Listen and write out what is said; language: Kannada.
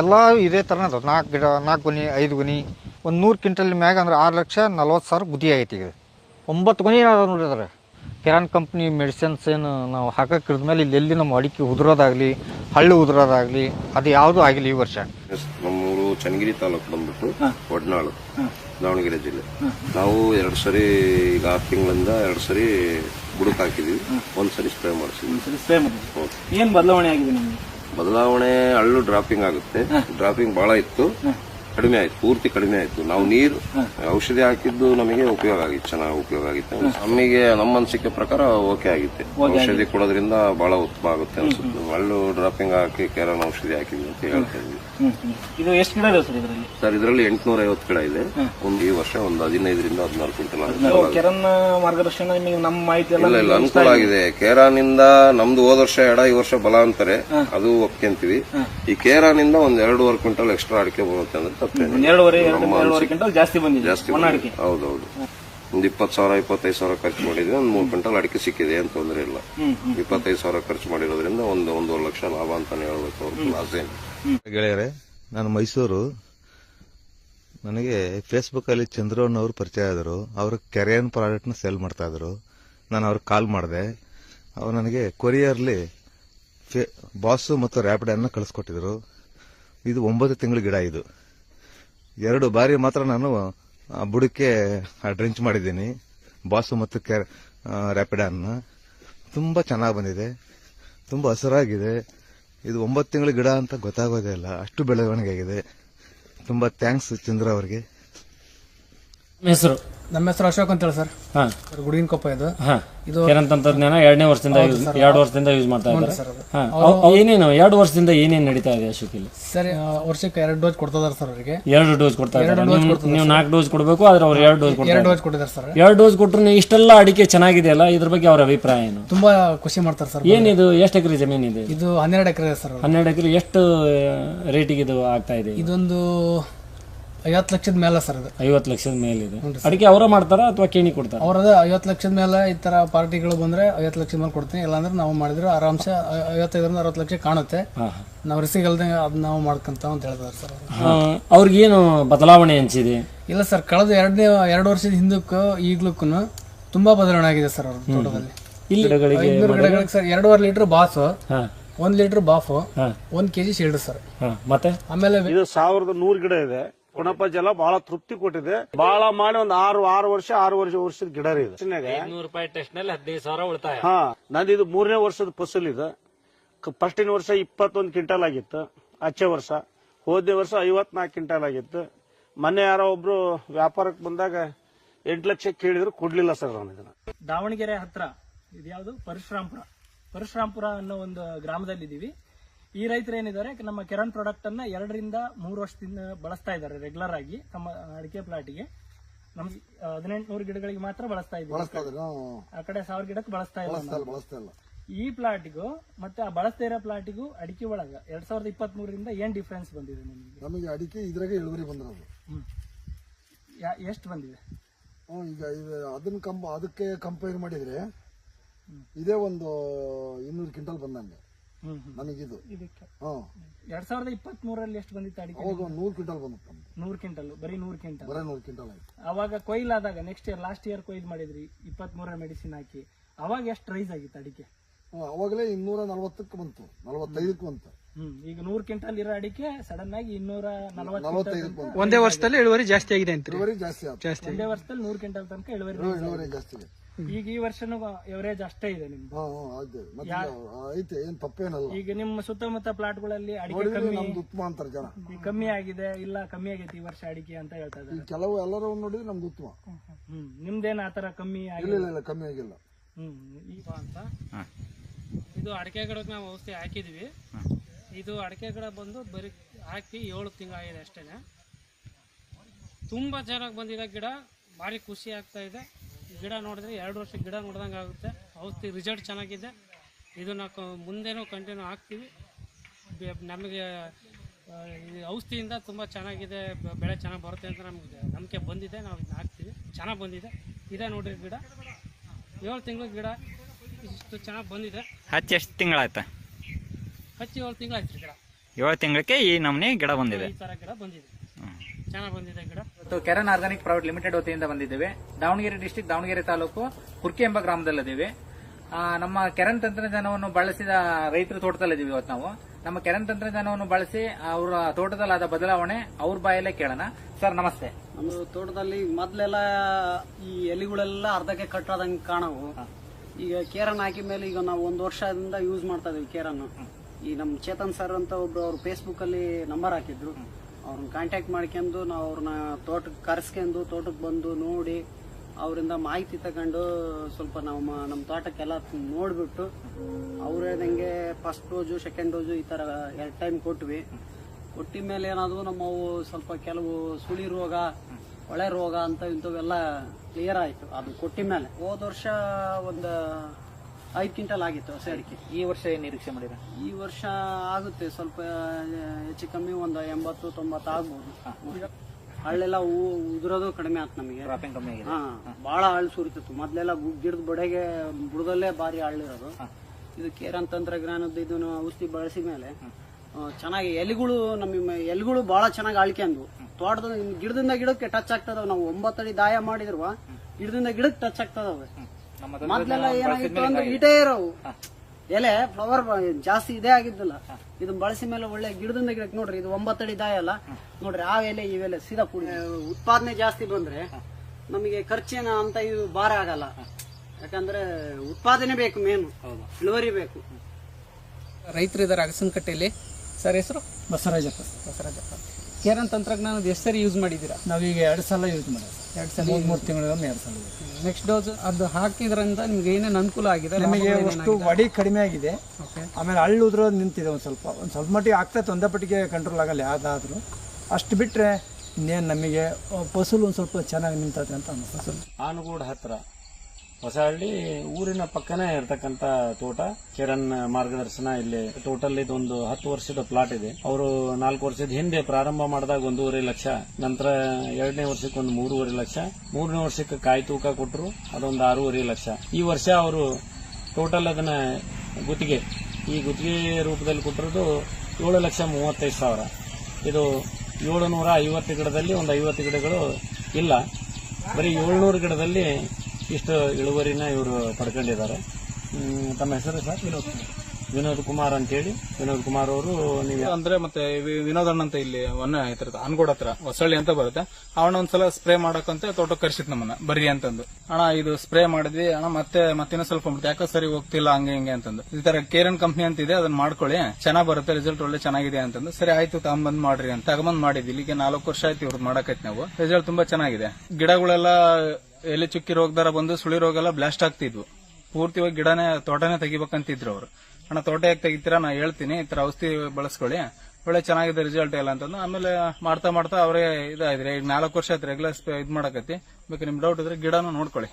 ಎಲ್ಲ ಇದೇ ಥರ ಅದು ನಾಲ್ಕು ಗಿಡ ನಾಲ್ಕು ಗುಣಿ ಐದು ಗುಣಿ ಒಂದು ನೂರು ಕ್ವಿಂಟಲ್ ಮ್ಯಾಗ ಅಂದ್ರೆ ಆರು ಲಕ್ಷ ನಲ್ವತ್ತು ಸಾವಿರ ಗುದಿ ಆಗೈತಿ ಈಗ. ಒಂಬತ್ತು ಗುಣಿ ಅದಾವೆ ನೋಡಿದ್ರೆ ಕಿರಾನ್ ಕಂಪ್ನಿ ಮೆಡಿಸಿನ್ಸ್ ಏನು ನಾವು ಹಾಕಕ್ಕೆ ಮೇಲೆ ಇಲ್ಲಿ ಎಲ್ಲಿ ನಮ್ಮ ಅಡಿಕೆ ಉದುರೋದಾಗಲಿ ಹಳ್ಳಿ ಉದುರೋದಾಗಲಿ ಅದು ಯಾವುದೂ ಆಗಿಲ್ಲ ಈ ವರ್ಷ. ನಮ್ಮೂರು ಚನ್ನಗಿರಿ ತಾಲೂಕು ಬಂದ್ಬಿಟ್ಟು ಒಡ್ನಾಳು ದಾವಣಗೆರೆ ಜಿಲ್ಲೆ. ನಾವು ಎರಡು ಸರಿ ಈಗ ಆರು ತಿಂಗಳಿಂದ ಎರಡು ಸರಿ ಬುಡಕ್ಕೆ ಹಾಕಿದ್ವಿ. ಒಂದು ಸರಿ ಸ್ಪ್ರೇ ಮಾಡಿಸಿದ್ವಿ. ಏನು ಬದಲಾವಣೆ ಆಗಿದೆ ನಿಮ್ಗೆ? ಬದಲಾವಣೆ ಹಳ್ಳು ಡ್ರಾಪಿಂಗ್ ಆಗುತ್ತೆ. ಡ್ರಾಪಿಂಗ್ ಬಹಳ ಇತ್ತು. ಕಡಿಮೆ ಆಯ್ತು ಪೂರ್ತಿ ಕಡಿಮೆ ಆಯ್ತು. ನಾವು ನೀರು ಔಷಧಿ ಹಾಕಿದ್ದು ನಮಗೆ ಉಪಯೋಗ ಆಗಿತ್ತು ಚೆನ್ನಾಗಿ ಉಪಯೋಗ ಆಗಿತ್ತು. ನಮಗೆ ನಮ್ಮ ಅನಿಸಿಕೆ ಪ್ರಕಾರ ಓಕೆ ಆಗಿತ್ತೆ. ಔಷಧಿ ಕೊಡೋದ್ರಿಂದ ಬಹಳ ಉತ್ತಮ ಆಗುತ್ತೆ ಅನ್ಸುತ್ತೆ. ಮಳ್ಳು ಡ್ರಾಪಿಂಗ್ ಹಾಕಿ ಕೇರನ್ ಔಷಧಿ ಹಾಕಿದ್ವಿ ಅಂತ ಹೇಳ್ತಾ ಇದ್ವಿ. ಹ್ಮ್ ಹ್ಮ್. ಇದು ಎಷ್ಟು ಗಿಡ ಸರ್ ಇದರಲ್ಲಿ? ಸರ್ ಇದರಲ್ಲಿ ಎಂಟುನೂರ ಐವತ್ತು ಗಿಡ ಇದೆ. ಒಂದು ಈ ವರ್ಷ ಒಂದು ಹದಿನೈದರಿಂದ ಹದಿನಾರು ಕ್ವಿಂಟಲ್ ಕೆರನ್ ಮಾರ್ಗದರ್ಶನ ನಿಮಗೆ ನಮ್ಮ ಮಾಹಿತಿ ಎಲ್ಲ ಇಲ್ಲ ಇಲ್ಲ ಅನುಕೂಲ ಆಗಿದೆ. ಕೇರಾನಿಂದ ನಮ್ದು ಹೋದ ವರ್ಷ ಎಡ ಈ ವರ್ಷ ಬಲ ಅಂತಾರೆ. ಅದು ಒಪ್ಕೊಂತೀವಿ ಈ ಕೇರಾನಿಂದ ಒಂದ್ ಎರಡೂವರೆ ಕ್ವಿಂಟಲ್ ಎಕ್ಸ್ಟ್ರಾ ಅಡಿಕೆ ಬರುತ್ತೆ ಅಂದ್ರೆ ತಪ್ಪೇನು ಒಂದ್ ಎರಡೂವರೆ ಎರಡೂವರೆ ಕ್ವಿಂಟಲ್ ಜಾಸ್ತಿ ಬಂದಿದೆ. ಜಾಸ್ತಿ ಒಣ ಅಡಿಕೆ. ಹೌದೌದು. ಒಂದು ಇಪ್ಪತ್ತು ಸಾವಿರ ಇಪ್ಪತ್ತೈದು ಸಾವಿರ ಖರ್ಚು ಮಾಡಿದ್ವಿ. ಒಂದು ಮೂರು ಕ್ವಿಂಟಲ್ ಅಡಿಕೆ ಸಿಕ್ಕಿದೆ ಏನು ತೊಂದರೆ ಇಲ್ಲ. ಇಪ್ಪತ್ತೈದು ಸಾವಿರ ಖರ್ಚು ಮಾಡಿರೋದ್ರಿಂದ ಒಂದು ಒಂದೂವರೆ ಲಕ್ಷ ಲಾಭ ಅಂತ ಹೇಳ್ಬೇಕು ಅವ್ರ. ಲಾಸ್. ಏನು ಗೆಳೆಯರೆ ನಾನು ಮೈಸೂರು. ನನಗೆ ಫೇಸ್ಬುಕ್ ಅಲ್ಲಿ ಚಂದ್ರನ್ ಅವರು ಪರಿಚಯ ಆದರು. ಅವರು ಕೆರೆಯನ್ ಪ್ರಾಡಕ್ಟ್ನ ಸೇಲ್ ಮಾಡ್ತಾ ಇದ್ರು. ನಾನು ಅವ್ರಿಗೆ ಕಾಲ್ ಮಾಡಿದೆ. ಅವ್ರು ನನಗೆ ಕೊರಿಯರ್ಲಿ ಫೇ ಬಾಸು ಮತ್ತು ರ್ಯಾಪಿಡನ್ನು ಕಳಿಸ್ಕೊಟ್ಟಿದ್ರು. ಇದು ಒಂಬತ್ತು ತಿಂಗಳ ಗಿಡ ಇದು. ಎರಡು ಬಾರಿ ಮಾತ್ರ ನಾನು ಬುಡಕ್ಕೆ ಡ್ರಿಂಚ್ ಮಾಡಿದ್ದೀನಿ. ಬಾಸು ಮತ್ತು ಕ್ಯಾರ್ ರ್ಯಾಪಿಡಾನ್ನ ತುಂಬ ಚೆನ್ನಾಗಿ ಬಂದಿದೆ. ತುಂಬ ಹಸಿರಾಗಿದೆ. ಇದು ಒಂಬತ್ತು ತಿಂಗಳ ಗಿಡ ಅಂತ ಗೊತ್ತಾಗೋದೇ ಇಲ್ಲ. ಅಷ್ಟು ಬೆಳವಣಿಗೆ ಆಗಿದೆ ತುಂಬ ಥ್ಯಾಂಕ್ಸ್ ಚಂದ್ರ ಅವರಿಗೆ. ಹೆಸರು? ನಮ್ಮ ಹೆಸರು ಅಶೋಕ್ ಅಂತೇಳಿ ಸರ್. ಹಾಂ. ಸರ್ ಗುಡಿನ ಕೊಪ್ಪ ಇದು. ಹಾ. ಇದು ತಂತ್ರಜ್ಞಾನ ಎರಡನೇ ವರ್ಷದಿಂದ ಎರಡು ವರ್ಷದಿಂದ ಯೂಸ್ ಮಾಡ್ತಾ ಇದ್ದಾರೆ. ಸರ್ ಅದು. ಹಾ. ಅವ್- ಏನೇನು? ಎರಡು ವರ್ಷದಿಂದ ಏನೇನು ನಡೀತಾ ಇದೆ ಅಶೋಕ್ ಇಲ್ಲಿ? ಸರ್ ಆ, ವರ್ಷಕ್ಕೆ ಎರಡು ಡೋಸ್ ಕೊಡ್ತಿದಾರೆ ಸರ್ ಅವರಿಗೆ. ಎರಡು ಡೋಸ್ ಕೊಡ್ತಾ ಇದ್ದಾರೆ. ನೀವು- ನೀವು ನಾಲ್ಕು ಡೋಸ್ ಕೊಡಬೇಕು ಆದ್ರೆ ಅವ್ರು ಎರಡು ಡೋಸ್ ಕೊಡ್ತಾರೆ ಎರಡು ಡೋಸ್ ಕೊಟ್ಟಿದ್ದಾರೆ ಸರ್. ಎರಡು ಡೋಸ್ ಕೊಟ್ಟರು ಇಷ್ಟೆಲ್ಲ ಅಡಿಕೆ ಚೆನ್ನಾಗಿದೆಯಲ್ಲ ಇದ್ರ ಬಗ್ಗೆ ಅವ್ರ ಅಭಿಪ್ರಾಯ ಏನು? ತುಂಬಾ ಖುಷಿ ಮಾಡ್ತಾರೆ ಸರ್ ಏನಿದು? ಎಷ್ಟು ಎಕರೆ ಜಮೀನಿದೆ ಇದು? ಹನ್ನೆರಡು ಎಕರೆ ಸರ್. ಹನ್ನೆರಡು ಎಕರೆ ಎಷ್ಟು ರೇಟಿಗೆ ಇದು ಆಗ್ತಾ ಇದೆ? ಇದೊಂದು ಐವತ್ತು ಲಕ್ಷದ ಮೇಲೆ ಸರ್ ಇದು ಐವತ್ತು ಲಕ್ಷದ ಮೇಲಿದೆ ಅದಕ್ಕೆ ಅವರ ಮಾಡ್ತಾರ ಅಥವಾ ಕೇಣಿ ಕೊಡ್ತಾರ? ಅವ್ರದ್ದು ಐವತ್ತು ಲಕ್ಷದ ಮೇಲೆ ಈ ತರ ಪಾರ್ಟಿಗಳು ಬಂದ್ರೆ ಐವತ್ತು ಲಕ್ಷದ ಮೇಲೆ ಕೊಡ್ತೀನಿ. ಇಲ್ಲಾಂದ್ರೆ ನಾವು ಮಾಡಿದ್ರೆ ಆರಾಮ್ಸೆ ಐ- ಐವತ್ತೈದರಿಂದ ಅರವತ್ತು ಲಕ್ಷ ಕಾಣುತ್ತೆ. ಹಾ ನಾವು ರಿಸಿಕ್ ಅಲ್ದಂಗೆ ಅದನ್ನ ನಾವು ಮಾಡ್ಕೊಂತ ಅಂತ ಹೇಳ್ತಾರೆ ಸರ್ ಅವ್ರು. ಅವ್ರಿಗೇನು ಬದಲಾವಣೆ ಅನಿಸಿದೆ? ಇಲ್ಲ ಸರ್ ಕಳೆದ ಎರಡನೇ ಎರಡು ವರ್ಷದ ಹಿಂದಕ್ಕೂ ಈಗ್ಲಕ್ಕೂ ತುಂಬಾ ಬದಲಾವಣೆ ಆಗಿದೆ ಸರ್ ಅವ್ರ ತೋಟದಲ್ಲಿ. ಇಲ್ಲಿ ಗಿಡಗಳಿಗೆ ಐನೂರು ಗಿಡಗಳಿಗೆ ಸರ್ ಎರಡೂವರೆ ಲೀಟರ್ ಬಾಸು ಹಾ. ಒಂದ್ ಲೀಟರ್ ಬಾಫು ಹಾ. ಒಂದ್ ಕೆಜಿ ಶೀಲ್ಡ್ ಸರ್. ಹಾ ಮತ್ತೆ? ಆಮೇಲೆ ಇದು ಸಾವಿರದ ನೂರು ಗಿಡ ಇದೆ. ಗುಣಪ ಜಲ ಬಹಳ ತೃಪ್ತಿ ಕೊಟ್ಟಿದೆ. ಬಹಳ ಮಾಡಿ ಒಂದು ಆರು ಆರು ವರ್ಷ ಆರು ವರ್ಷ ವರ್ಷದ ಗಿಡ ರೀ ಇದು. ನೂರು ರೂಪಾಯಿ ಟೆಸ್ಟ್ನಲ್ಲಿ ಹದಿನೈದು ಸಾವಿರ ಉಳಿತಾಯ. ಹಾ ನಂದು ಇದು ಮೂರನೇ ವರ್ಷದ ಫಸಲ್ ಇದು. ಫಸ್ಟಿನ ವರ್ಷ ಇಪ್ಪತ್ತೊಂದು ಕ್ವಿಂಟಲ್ ಆಗಿತ್ತು. ಅಚ್ಚೆ ವರ್ಷ. ಹೋದನೇ ವರ್ಷ ಐವತ್ನಾಲ್ಕು ಕ್ವಿಂಟಲ್ ಆಗಿತ್ತು. ಮೊನ್ನೆ ಯಾರೋ ಒಬ್ರು ವ್ಯಾಪಾರಕ್ಕೆ ಬಂದಾಗ ಎಂಟು ಲಕ್ಷ ಕೇಳಿದ್ರು ಕೊಡ್ಲಿಲ್ಲ ಸರ್ ನಾನು ಇದನ್ನ. ದಾವಣಗೆರೆ ಹತ್ರ ಇದ್ಯಾವುದು? ಪರಶುರಾಂಪುರ. ಪರಶುರಾಂಪುರ ಅನ್ನೋ ಒಂದು ಗ್ರಾಮದಲ್ಲಿ ಇದೀವಿ ಈ ರೈತರು ಏನಿದ್ದಾರೆ ನಮ್ಮ ಕೆರನ್ ಪ್ರಾಡಕ್ಟ್ ಅನ್ನ ಎರಡರಿಂದ ಮೂರು ವರ್ಷದಿಂದ ಬಳಸ್ತಾ ಇದ್ದಾರೆ ರೆಗ್ಯುಲರ್ ಆಗಿ ತಮ್ಮ ಅಡಿಕೆ ಪ್ಲಾಟಿಗೆ ನಮ್ ಹದಿನೆಂಟುನೂರು ಗಿಡಗಳಿಗೆ ಮಾತ್ರ ಬಳಸ್ತಾ ಇದ್ದೀವಿ. ಆ ಕಡೆ ಸಾವಿರ ಗಿಡಕ್ಕೆ ಬಳಸ್ತಾ ಇಲ್ಲ. ಈ ಪ್ಲಾಟಿಗೂ ಮತ್ತೆ ಆ ಬಳಸ್ತಾ ಇರೋ ಪ್ಲಾಟಿಗೂ ಅಡಿಕೆ ಒಳಗ ಎರಡ್ ಸಾವಿರದ ಇಪ್ಪತ್ತ್ ಮೂರರಿಂದ ಏನ್ ಡಿಫ್ರೆನ್ಸ್ ಬಂದಿದೆ ನಿಮಗೆ? ನಮಗೆ ಅಡಿಕೆ ಇದ್ರಾಗ ಇಳುವರಿ ಬಂದಿರೋದು. ಎಷ್ಟು ಬಂದಿದೆ? ಈಗ ಅದನ್ನ ಕಂಪ ಅದಕ್ಕೆ ಕಂಪೇರ್ ಮಾಡಿದ್ರೆ ಇದೇ ಒಂದು ಇನ್ನೂರು ಕ್ವಿಂಟಲ್ ಬಂದಂಗೆ. ಹ್ಮ್ ಹ್ಮ್. ಎರಡ್ ಸಾವಿರದ ಇಪ್ಪತ್ತ್ ಮೂರಲ್ಲಿ ಎಷ್ಟು ಬಂದಿತ್ತು ಅಡಿಕೆ ಅವಾಗ ಒಂದು ನೂರು ಕ್ವಿಂಟಲ್ ಬಂದಿತ್ತು ನಮ್ದು. ನೂರ್ ಕ್ವಿಂಟಲ್ ಬರೀ ನೂರ್ ಕ್ವಿಂಟಲ್. ಬರೀ ನೂರು ಕ್ವಿಂಟಲ್ ಆಯ್ತು. ಅವಾಗ ಕೊಯ್ಲಾದಾಗ ನೆಕ್ಸ್ಟ್ ಇಯರ್ ಲಾಸ್ಟ್ ಇಯರ್ ಕೊಯ್ದು ಮಾಡಿದ್ರಿ ಇಪ್ಪತ್ತ್ ಮೂರರ ಮೆಡಿಸಿನ್ ಹಾಕಿ. ಅವಾಗ ಎಷ್ಟು ರೈಸ್ ಆಗಿತ್ತು ಅಡಿಕೆ? ಹ್ಮ್, ಅವಾಗಲೇ ಇನ್ನೂರ ನಲವತ್ತಕ್ಕೆ ಬಂತು ನಲವತ್ತೈದಕ್ಕೆ ಬಂತು. ಹ್ಮ್ ಈಗ ನೂರ್ ಕ್ವಿಂಟಲ್ ಇರೋ ಅಡಿಕೆ ಸಡನ್ ಆಗಿ ಇನ್ನೂರ ನಲವತ್ತು ನಲವತ್ತೈದಕ್ಕೆ ಬಂತು. ಒಂದೇ ವರ್ಷದಲ್ಲಿ ಇಳುವರಿ ಜಾಸ್ತಿ ಆಗಿದೆ ಅಂತ ಇಳುವರಿ ಜಾಸ್ತಿ ಆಯ್ತು. ಒಂದೇ ವರ್ಷದಲ್ಲಿ ನೂರ್ ಕ್ವಿಂಟಲ್ ತನಕ ಇಳುವರಿ ಇಳುವರಿ ಜಾಸ್ತಿ ಆಯ್ತು ಈಗ ಈ ವರ್ಷನು ಎವರೇಜ್ ಅಷ್ಟೇ ಇದೆ ನಿಮ್ದು. ಹಾ ಹಾ ಆಯ್ತು ಮತ್ತೆ ಐತೆ ಏನ್ ತಪ್ಪೇನಲ್ಲ. ಈಗ ನಿಮ್ಮ ಸುತ್ತಮುತ್ತ ಪ್ಲಾಟ್ಗಳಲ್ಲಿ ಅಡಿಕೆ ನೋಡಿದ್ರೆ ಕಮ್ಮಿ ನಮ್ದು ಉತ್ತಮ ಅಂತಾರೆ ಜನ. ಈ ಕಮ್ಮಿ ಆಗಿದೆ ಇಲ್ಲ ಕಮ್ಮಿ ಆಗೈತಿ ಈ ವರ್ಷ ಅಡಿಕೆ ಅಂತ ಹೇಳ್ತಾ ಈ ಇದ್ದಾರೆ ಕೆಲವು ಎಲ್ಲರೂ ನೋಡಿದ್ರೆ ನಮ್ದು ಉತ್ತಮ. ಹ್ಮ್ ನಿಮ್ದೇನ್ ಆತರ ಕಮ್ಮಿ ಇಲ್ಲ ಆಗಿದೆ? ಇಲ್ಲ ಇಲ್ಲ ಕಮ್ಮಿ ಆಗಿಲ್ಲ. ಹ್ಮ್ ಈಗ ಅಂತ? ಇದು ಅಡಿಕೆ ಗಿಡಕ್ಕೆ ನಾವು ಔಷಧಿ ಹಾಕಿದ್ವಿ. ಇದು ಅಡಿಕೆ ಗಿಡ ಬಂದು ಬರಿ ಹಾಕಿ ಏಳು ತಿಂಗಳಾಗಿದೆ ಅಷ್ಟೇನೆ. ತುಂಬಾ ಚೆನ್ನಾಗಿ ಬಂದಿದೆ ಗಿಡ ಭಾರಿ ಖುಷಿ ಆಗ್ತಾ ಇದೆ. ಈ ಗಿಡ ನೋಡಿದ್ರೆ ಎರಡು ವರ್ಷ ಗಿಡ ನೋಡ್ದಂಗೆ ಆಗುತ್ತೆ. ಔಷಧಿ ರಿಸಲ್ಟ್ ಚೆನ್ನಾಗಿದೆ. ಇದನ್ನ ಕ- ಮುಂದೆನೂ ಕಂಟಿನ್ಯೂ ಹಾಕ್ತೀವಿ. ನಮಗೆ ಈ ಔಷಧಿಯಿಂದ ತುಂಬ ಚೆನ್ನಾಗಿದೆ ಬೆಳೆ ಚೆನ್ನಾಗಿ ಬರುತ್ತೆ ಅಂತ ನಮಗೆ ನಂಬಿಕೆ ಬಂದಿದೆ. ನಾವು ಇದನ್ನ ಹಾಕ್ತೀವಿ. ಚೆನ್ನಾಗಿ ಬಂದಿದೆ. ಇದೆ ನೋಡಿರಿ ಗಿಡ. ಏಳು ತಿಂಗಳು ಗಿಡ ಇಷ್ಟು ಚೆನ್ನಾಗಿ ಬಂದಿದೆ. ಹಚ್ಚಿ ಎಷ್ಟು ತಿಂಗಳಾಯ್ತು? ಹಚ್ಚಿ ಏಳು ತಿಂಗಳಾಯ್ತು ಗಿಡ. ಏಳು ತಿಂಗಳಿಗೆ ಈ ನಮ್ಮನೆ ಗಿಡ ಬಂದಿದೆ. ಈ ಥರ ಗಿಡ ಬಂದಿದೆ. ಚೆನ್ನಾಗಿ ಬಂದಿದೆ ಗಿಡ. ಇವತ್ತು ಕೆರನ್ ಆರ್ಗಾನಿಕ್ ಪ್ರೈವೇಟ್ ಲಿಮಿಟೆಡ್ ವತಿಯಿಂದ ಬಂದಿದ್ದೇವೆ. ದಾವಣಗೆರೆ ಡಿಸ್ಟಿಕ್ ದಾವಣಗೆರೆ ತಾಲೂಕು ಕುರ್ಕಿ ಎಂಬ ಗ್ರಾಮದಲ್ಲಿದ್ದೇವೆ. ನಮ್ಮ ಕೆರನ್ ತಂತ್ರಜ್ಞಾನವನ್ನು ಬಳಸಿದ ರೈತರ ತೋಟದಲ್ಲಿದ್ದೀವಿ ಇವತ್ತು ನಾವು. ನಮ್ಮ ಕೆರನ್ ತಂತ್ರಜ್ಞಾನವನ್ನು ಬಳಸಿ ಅವರ ತೋಟದಲ್ಲಾದ ಬದಲಾವಣೆ ಅವ್ರ ಬಾಯಲ್ಲೇ ಕೇಳೋಣ. ಸರ್ ನಮಸ್ತೆ. ನಮ್ಮ ತೋಟದಲ್ಲಿ ಮೊದಲೆಲ್ಲ ಈ ಎಲೆಗಳೆಲ್ಲ ಅರ್ಧಕ್ಕೆ ಕಟ್ಟಾದಂಗೆ ಕಾಣವು. ಈಗ ಕೇರನ್ ಹಾಕಿದ ಮೇಲೆ ಈಗ ನಾವು ಒಂದು ವರ್ಷದಿಂದ ಯೂಸ್ ಮಾಡ್ತಾ ಇದೀವಿ ಕೇರನ್ನು ಈ ನಮ್ಮ ಚೇತನ್ ಸರ್ ಅಂತ ಒಬ್ರು ಅವ್ರು ಫೇಸ್ಬುಕ್ ಅಲ್ಲಿ ನಂಬರ್ ಹಾಕಿದ್ರು. ಅವ್ರನ್ನ ಕಾಂಟ್ಯಾಕ್ಟ್ ಮಾಡ್ಕೊಂಡು ನಾವು ಅವ್ರನ್ನ ತೋಟಕ್ಕೆ ಕರೆಸ್ಕೊಂಡು ತೋಟಕ್ಕೆ ಬಂದು ನೋಡಿ, ಅವರಿಂದ ಮಾಹಿತಿ ತಗೊಂಡು ಸ್ವಲ್ಪ ನಮ್ಮ ನಮ್ಮ ತೋಟಕ್ಕೆಲ್ಲ ನೋಡಿಬಿಟ್ಟು, ಅವ್ರು ಹೇಳ್ದಂಗೆ ಫಸ್ಟ್ ಡೋಸು ಸೆಕೆಂಡ್ ಡೋಸು ಈ ಥರ ಎರಡು ಟೈಮ್ ಕೊಟ್ವಿ. ಕೊಟ್ಟಿದ ಮೇಲೆ ಏನಾದ್ರು ನಮ್ಮವು ಸ್ವಲ್ಪ ಕೆಲವು ಸುಳಿ ರೋಗ ಒಳೆ ರೋಗ ಅಂತ ಇಂಥವೆಲ್ಲ ಕ್ಲಿಯರ್ ಆಯಿತು. ಅದು ಕೊಟ್ಟಿದ ಮೇಲೆ ಹೋದ ವರ್ಷ ಒಂದು ಐದು ಕ್ವಿಂಟಲ್ ಆಗಿತ್ತು ಹೊಸ ಅಡಿಕೆ. ಈ ವರ್ಷ ಏನು ನಿರೀಕ್ಷೆ ಮಾಡಿರ ಈ ವರ್ಷ ಆಗುತ್ತೆ ಸ್ವಲ್ಪ ಹೆಚ್ಚು ಕಮ್ಮಿ ಒಂದು ಎಂಬತ್ತು ತೊಂಬತ್ತು ಆಗ್ಬೋದು. ಹಳ್ಳೆಲ್ಲ ಹೂ ಉದುರೋದು ಕಡಿಮೆ ಆಯ್ತು ನಮಗೆ. ಕ್ರಾಪಿಂಗ್ ಕಮ್ಮಿ ಆಗಿದೆ. ಹಾ ಬಹಳ ಹಳ್ಳು ಸುರಿತಿತ್ತು. ಮೊದ್ಲೆಲ್ಲ ಗಿಡದ ಬಡೆಗೆ ಬುಡದಲ್ಲೇ ಭಾರಿ ಹಳ್ಳಿರೋದು ಇದು ಕೇರನ್ ತಂತ್ರಜ್ಞಾನದ ಇದನ್ನು ಔಷಧಿ ಬಳಸಿದ ಮೇಲೆ ಚೆನ್ನಾಗಿ ಎಲೆಗಳು ನಮ್ಮ ಎಲೆಗಳು ಬಹಳ ಚೆನ್ನಾಗಿ ಅಳ್ಕೊಂಡು ತೋಟದ ಗಿಡದಿಂದ ಗಿಡಕ್ಕೆ ಟಚ್ ಆಗ್ತದ ನಾವು. ಒಂಬತ್ತಡಿ ದಾಯ ಮಾಡಿದ್ರು ಗಿಡದಿಂದ ಗಿಡಕ್ಕೆ ಟಚ್ ಆಗ್ತದವೆ. ಮೊದ್ಲೆಲ್ಲ ಏನಾಗಿತ್ತು ಅಂದ್ರೆ ಇಟೇ ಇರೋವು. ಎಲೆ ಫ್ಲವರ್ ಜಾಸ್ತಿ ಇದೇ ಆಗಿದ್ದಿಲ್ಲ. ಇದನ್ನ ಬಳಸಿ ಮೇಲೆ ಒಳ್ಳೆ ಗಿಡದಿಂದ ಗಿಡಕ್ಕೆ ನೋಡ್ರಿ ಇದು ಒಂಬತ್ತಡಿ ದಾಯ ಅಲ್ಲ. ನೋಡ್ರಿ ಆ ಎಲೆ ಇವೆಲ್ಲ ಸೀದಾ ಪುಡಿ ಉತ್ಪಾದನೆ ಜಾಸ್ತಿ ಬಂದ್ರೆ ನಮಗೆ ಖರ್ಚೇನ ಅಂತ ಇದು ಭಾರ ಆಗಲ್ಲ. ಯಾಕಂದ್ರೆ ಉತ್ಪಾದನೆ ಬೇಕು ಮೇನು ಇಳುವರಿ ಬೇಕು. ರೈತರಿದ್ದಾರೆ ಅಗಸನಕಟ್ಟೆಯಲ್ಲಿ. ಸರ್ ಹೆಸರು? ಬಸವರಾಜಪ್ಪ. ಬಸವರಾಜಪ್ಪ. ಕೇರನ್ ತಂತ್ರಜ್ಞಾನದ ಎಷ್ಟು ಸರಿ ಯೂಸ್ ಮಾಡಿದ್ದೀರಾ? ನಾವೀಗ ಎರಡು ಸಲ ಯೂಸ್ ಮಾಡೋದು ಎರಡು ಸಲ ಮೂರು ಮೂರು ತಿಂಗಳಿಗೊಮ್ಮೆ ಎರಡು ಸಲ ನೆಕ್ಸ್ಟ್ ಡೋಸ್ ಅದು ಹಾಕಿದ್ರಿಂದ ನಿಮ್ಗೆ ಏನೇನು ಅನುಕೂಲ ಆಗಿದೆ? ನಮಗೆ ಅಷ್ಟು? ವಡಿ ಕಡಿಮೆ ಆಗಿದೆ. ಆಮೇಲೆ ಹಳ್ಳುದ್ರ ಉದ್ರೋದು ನಿಂತಿದೆ ಒಂದು ಸ್ವಲ್ಪ. ಒಂದು ಸ್ವಲ್ಪ ಮಟ್ಟಿಗೆ ಆಗ್ತೈತೆ ಒಂದೇ ಪಟ್ಟಿಗೆ ಕಂಟ್ರೋಲ್ ಆಗಲ್ಲ ಯಾವುದಾದ್ರೂ. ಅಷ್ಟು ಬಿಟ್ಟರೆ ಇನ್ನೇನು ನಮಗೆ ಫಸಲು ಒಂದು ಸ್ವಲ್ಪ ಚೆನ್ನಾಗಿ ನಿಂತದೆ ಅಂತ ಅನಿಸ್ತದೆ ಫಸಲು ಹತ್ತಿರ ಹತ್ರ ಹೊಸಹಳ್ಳಿ ಊರಿನ ಪಕ್ಕನೇ ಇರತಕ್ಕಂತ ತೋಟ. ಕಿರಣ್ ಮಾರ್ಗದರ್ಶನ ಇಲ್ಲಿ ಟೋಟಲ್ ಇದೊಂದು ಹತ್ತು ವರ್ಷದ ಪ್ಲಾಟ್ ಇದೆ. ಅವರು ನಾಲ್ಕು ವರ್ಷದ ಹಿಂದೆ ಪ್ರಾರಂಭ ಮಾಡಿದಾಗ ಒಂದೂವರೆ ಲಕ್ಷ, ನಂತರ ಎರಡನೇ ವರ್ಷಕ್ಕೆ ಒಂದು ಮೂರುವರೆ ಲಕ್ಷ, ಮೂರನೇ ವರ್ಷಕ್ಕೆ ಕಾಯಿ ತೂಕ ಕೊಟ್ಟರು ಅದೊಂದು ಆರೂವರೆ ಲಕ್ಷ. ಈ ವರ್ಷ ಅವರು ಟೋಟಲ್ ಅದನ್ನ ಗುತ್ತಿಗೆ, ಈ ಗುತ್ತಿಗೆ ರೂಪದಲ್ಲಿ ಕೊಟ್ಟಿರೋದು ಏಳು ಲಕ್ಷ ಮೂವತ್ತೈದು ಸಾವಿರ. ಇದು ಏಳುನೂರ ಐವತ್ತು ಗಿಡದಲ್ಲಿ ಒಂದು ಐವತ್ತು ಗಿಡಗಳು ಇಲ್ಲ. ಬರೀ ಏಳ್ನೂರು ಗಿಡದಲ್ಲಿ ಇಷ್ಟು ಇಳುವರಿನ ಇವರು ಪಡ್ಕೊಂಡಿದ್ದಾರೆ. ತಮ್ಮ ಹೆಸರು ಸರ್? ವಿನೋದ್ ವಿನೋದ್ ಕುಮಾರ್ ಅಂತೇಳಿ. ವಿನೋದ್ ಕುಮಾರ್ ಅವರು ನೀವು ಅಂದ್ರೆ ಮತ್ತೆ ವಿ- ವಿನೋದ್ ಅಣ್ಣ ಅಂತ ಇಲ್ಲಿ ಒನ್ನ ಐತಿರತ್ತ ಅನ್ಗೋಡ್ ಹತ್ರ ಹೊಸಳ್ಳಿ ಅಂತ ಬರುತ್ತೆ. ಅವನ ಒಂದ್ಸಲ ಸ್ಪ್ರೇ ಮಾಡಕ್ಕಂತ ತೋಟಕ್ಕೆ ಕರ್ಸಿತ್ ನಮ್ಮನ್ನ ಬರ್ರಿ ಅಂತಂದು. ಅಣ್ಣ ಇದು ಸ್ಪ್ರೇ ಮಾಡಿದ್ವಿ. ಅಣ್ಣ ಮತ್ತೆ ಮತ್ತಿನ್ನೂ ಸ್ವಲ್ಪ ಮಾಡ್ತೀವಿ ಯಾಕೋ ಸರಿ ಹೋಗ್ತಿಲ್ಲ ಹಂಗೆ ಹಿಂಗೆ ಅಂತಂದು. ಈ ತರ ಕೇರನ್ ಕಂಪ್ನಿ ಅಂತ ಇದೆ ಅದನ್ನ ಮಾಡ್ಕೊಳ್ಳಿ. ಚೆನ್ನಾಗ್ ಬರುತ್ತೆ ರಿಸಲ್ಟ್ ಒಳ್ಳೆ ಚೆನ್ನಾಗಿದೆ ಅಂತಂದು. ಸರಿ ಆಯ್ತು ತಗೊಂಬಂದ್ ಮಾಡ್ರಿ ಅಂತ. ತಗೊಂಬಂದ್ ಮಾಡಿದ್ವಿ. ಇಲ್ಲಿಗೆ ನಾಲ್ಕು ವರ್ಷ ಆಯ್ತು ಇವ್ರದ್ದು ಮಾಡಕೈತಿ ನಾವು. ರಿಸಲ್ಟ್ ತುಂಬಾ ಚೆನ್ನಾಗಿದೆ. ಗಿಡಗಳೆಲ್ಲ ಎಲೆ ಚುಕ್ಕಿ ರೋಗದಾರ ಬಂದು ಸುಳಿ ರೋಗ ಎಲ್ಲ ಬ್ಲಾಸ್ಟ್ ಆಗ್ತಿದ್ವು. ಪೂರ್ತಿವಾಗಿ ಗಿಡನೇ, ತೋಟನೇ ತೆಗಿಬೇಕಂತಿದ್ರು ಅವರು. ಅಣ್ಣ, ತೋಟ ಯಾಕೆ ತೆಗಿತೀರಾ? ನಾ ಹೇಳ್ತೀನಿ. ಈ ತರ ಔಷಧಿ ಬಳಸ್ಕೊಳ್ಳಿ. ಒಳ್ಳೆ ಚೆನ್ನಾಗಿದೆ ರಿಸಲ್ಟ್ ಎಲ್ಲ ಅಂತಂದು ಆಮೇಲೆ ಮಾಡ್ತಾ ಮಾಡ್ತಾ ಅವರೇ ಇದಾಯ್ರಿ ಈಗ ನಾಲ್ಕು ವರ್ಷ ಆಯ್ತು ರೆಗ್ಯುಲರ್ ಇದ್ ಮಾಡಕತ್ತಿ. ಬೇಕು ನಿಮ್ ಡೌಟ್ ಇದ್ರೆ ಗಿಡನೂ ನೋಡ್ಕೊಳ್ಳಿ.